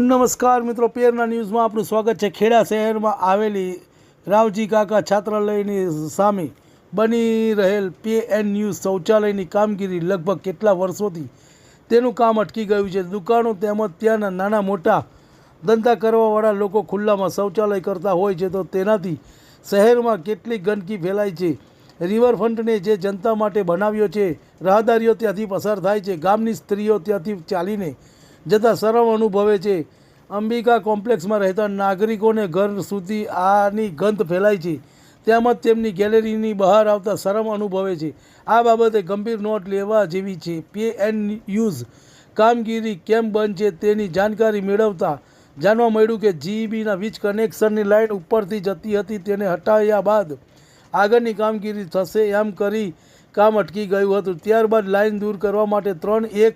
નમસ્કાર મિત્રો પેરના ન્યૂઝમાં આપનું સ્વાગત છે. ખેડા શહેરમાં આવેલી રાવજી કાકા છાત્રાલયની સામે બની રહેલ પે એન ન્યૂઝ શૌચાલયની કામગીરી લગભગ કેટલા વર્ષોથી તેનું કામ અટકી ગયું છે. દુકાનો તેમજ ત્યાંના નાના મોટા ધંધા કરવાવાળા લોકો ખુલ્લામાં શૌચાલય કરતા હોય છે, તો તેનાથી શહેરમાં કેટલી ગંદકી ફેલાય છે. રિવરફ્રન્ટને જે જનતા માટે બનાવ્યો છે, રાહદારીઓ ત્યાંથી પસાર થાય છે. ગામની સ્ત્રીઓ ત્યાંથી ચાલીને જતાં શરમ અનુભવે છે. અંબિકા કોમ્પ્લેક્સમાં રહેતા નાગરિકોને ઘર સુધી આની ગંધ ફેલાય છે. તેમજ તેમની ગેલેરીની બહાર આવતા શરમ અનુભવે છે. આ બાબતે ગંભીર નોટ લેવા જેવી છે. પે એન્ડ યુઝ કામગીરી કેમ બંધ છે તેની જાણકારી મેળવતા જાણવા મળ્યું કે જીઈબીના વીજ કનેક્શનની લાઇન ઉપરથી જતી હતી તેને હટાવ્યા બાદ આગળની કામગીરી થશે એમ કરી કામ અટકી ગયું હતું. ત્યારબાદ લાઇન દૂર કરવા માટે ત્રણ એક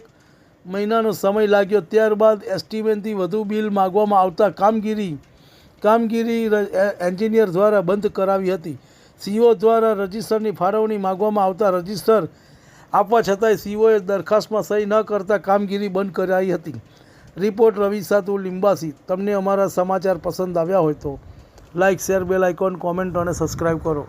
મહિનાનો સમય લાગ્યો. ત્યારબાદ એસ્ટિમેટથી વધુ બિલ માગવામાં આવતા કામગીરી કામગીરી એન્જિનિયર દ્વારા બંધ કરાવી હતી. સીઓ દ્વારા રજિસ્ટરની ફાળવણી માગવામાં આવતા રજિસ્ટર આપવા છતાંય સીઓએ દરખાસ્તમાં સહી ન કરતા કામગીરી બંધ કરાઈ હતી. રિપોર્ટ રવિ સાતુ લિંબાસી. તમને અમારા સમાચાર પસંદ આવ્યા હોય તો like share, bell icon, comment અને સબસ્ક્રાઈબ કરો.